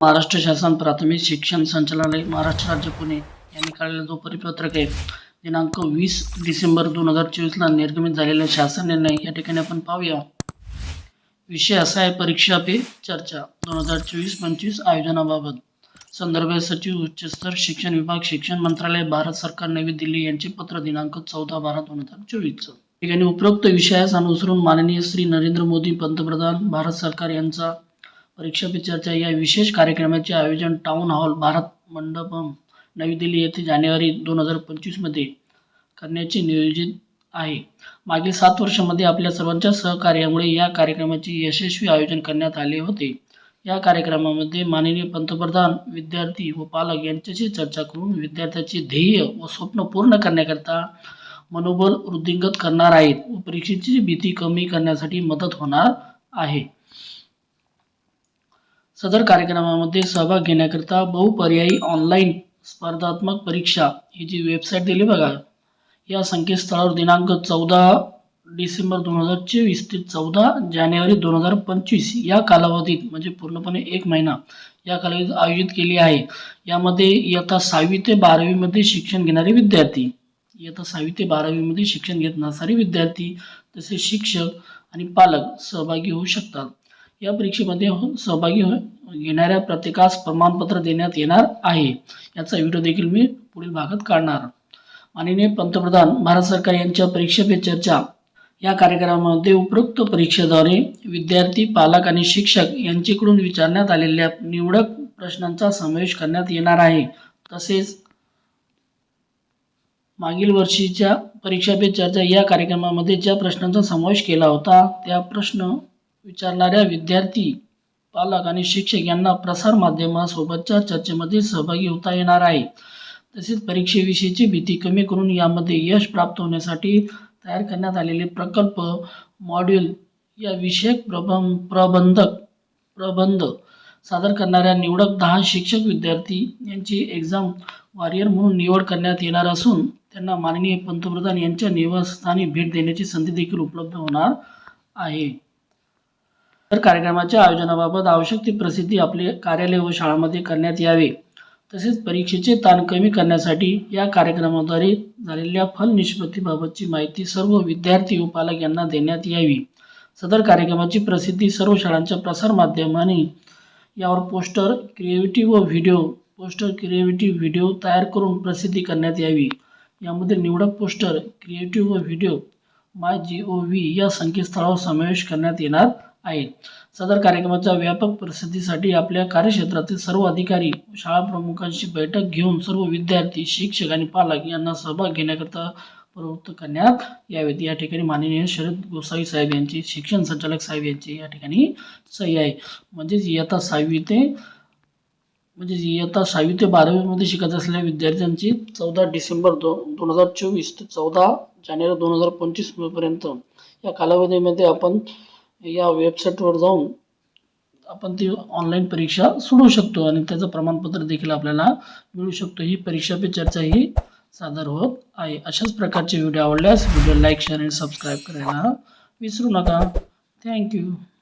महाराष्ट्र शासन प्राथमिक शिक्षण संचालनालय महाराष्ट्र राज्य पुणे यांनी काढलेला जो परिपत्रक आहे दिनांक वीस डिसेंबर दोन हजार चोवीसला निर्गमित झालेला शासन निर्णय या ठिकाणी आपण पाहूया. विषय असा आहे परीक्षा पे चर्चा दोन हजार चोवीस पंचवीस आयोजनाबाबत. संदर्भ सचिव उच्चस्तर शिक्षण विभाग शिक्षण मंत्रालय भारत सरकार नवी दिल्ली यांचे पत्र दिनांक चौदा बारा दोन हजार चोवीसचं ठिकाणी उपरोक्त विषयास अनुसरून माननीय श्री नरेंद्र मोदी पंतप्रधान भारत सरकार यांचा परीक्षा पे चर्चा या विशेष कार्यक्रमाचे आयोजन टाउन हॉल भारत मंडपम नवी दिल्ली येथे जानेवारी दोन हजार पंचवीसमध्ये करण्याचे नियोजित आहे. मागील सात वर्षामध्ये आपल्या सर्वांच्या सहकार्यामुळे या कार्यक्रमाचे यशस्वी आयोजन करण्यात आले होते. या कार्यक्रमामध्ये माननीय पंतप्रधान विद्यार्थी व पालक यांच्याशी चर्चा करून विद्यार्थ्याचे ध्येय व स्वप्न पूर्ण करण्याकरता मनोबल वृद्धिंगत करणार आहेत व परीक्षेची भीती कमी करण्यासाठी मदत होणार आहे. सदर कार्यक्रमामध्ये सहभाग घेण्याकरिता बहुपर्यायी ऑनलाईन स्पर्धात्मक परीक्षा ही जी वेबसाईट दिली बघा. या संकेतस्थळावर दिनांक चौदा डिसेंबर दोन हजार चोवीस ते चौदा जानेवारी दोन हजार पंचवीस या कालावधीत म्हणजे पूर्णपणे एक महिना या कालावधीत आयोजित केली आहे. यामध्ये इयत्ता सहावी ते बारावीमध्ये शिक्षण घेणारे विद्यार्थी इयत्ता सहावी ते बारावीमध्ये शिक्षण घेत नसणारे विद्यार्थी तसेच शिक्षक आणि पालक सहभागी होऊ शकतात. या परीक्षेमध्ये सहभागी हो घेणाऱ्या प्रत्येकास प्रमाणपत्र देण्यात येणार आहे. याचा व्हिडिओ देखील मी पुढील भागात काढणार. माननीय पंतप्रधान भारत सरकार यांच्या परीक्षा पे चर्चा. या कार्यक्रमामध्ये उपरोक्त परीक्षेद्वारे विद्यार्थी पालक आणि शिक्षक यांच्याकडून विचारण्यात आलेल्या निवडक प्रश्नांचा समावेश करण्यात येणार आहे. तसेच मागील वर्षीच्या परीक्षा पे चर्चा या कार्यक्रमामध्ये ज्या प्रश्नांचा समावेश केला होता त्या प्रश्न विचारणाऱ्या विद्यार्थी पालक आणि शिक्षक यांना प्रसार माध्यमासोबतच्या चर्चेमध्ये सहभागी होता येणार आहे. तसेच परीक्षेविषयीची भीती कमी करून यामध्ये यश प्राप्त होण्यासाठी तयार करण्यात आलेले प्रकल्प मॉड्यूल या विषयक प्रबं प्रबंधक प्रबंध सादर करणाऱ्या निवडक दहा शिक्षक विद्यार्थी यांची एक्झाम वॉरियर म्हणून निवड करण्यात येणार असून त्यांना माननीय पंतप्रधान यांच्या निवासस्थानी भेट देण्याची संधी देखील उपलब्ध होणार आहे. तर कार्यक्रमाच्या आयोजनाबाबत आवश्यक ती प्रसिद्धी आपले कार्यालय व शाळांमध्ये करण्यात यावे. तसेच परीक्षेचे ताण कमी करण्यासाठी या कार्यक्रमाद्वारे झालेल्या फल निष्पत्तीबाबतची माहिती सर्व विद्यार्थी व पालक यांना देण्यात यावी. सदर कार्यक्रमाची प्रसिद्धी सर्व शाळांच्या प्रसारमाध्यमांनी यावर पोस्टर क्रिएटिव्ह व व्हिडिओ पोस्टर क्रिएटिव्ह व्हिडिओ तयार करून प्रसिद्धी करण्यात यावी. यामध्ये निवडक पोस्टर क्रिएटिव्ह व video my G O V या संकेतस्थळावर समावेश करण्यात येणार. आहेत. सदर कार्यक्रमाच्या व्यापक प्रसिद्धीसाठी आपल्या कार्यक्षेत्रातील सर्व अधिकारी शाळा प्रमुखांशी बैठक घेऊन सर्व विद्यार्थी शिक्षक आणि पालक यांना सहभाग घेण्याकरता प्रवृत्त करण्यात यावेत. या ठिकाणी माननीय शरद गोसावी साहेब यांची शिक्षण संचालक साहेब यांची या ठिकाणी सही आहे. म्हणजेच इयत्ता सहावी ते म्हणजे इयत्ता सहावी ते बारावीमध्ये शिकत असलेल्या विद्यार्थ्यांची चौदा डिसेंबर दो दोन हजार चोवीस ते चौदा जानेवारी दोन हजार पंचवीसपर्यंत या कालावधीमध्ये आपण या वेबसाईटवर जाऊन आपण ती ऑनलाईन परीक्षा सोडवू शकतो आणि त्याचं प्रमाणपत्र देखील आपल्याला मिळू शकतो. ही परीक्षा पे चर्चा ही सादर होत आहे. अशाच प्रकारचे व्हिडिओ आवडल्यास व्हिडिओ लाईक शेअर आणि सबस्क्राईब करायला विसरू नका. थँक्यू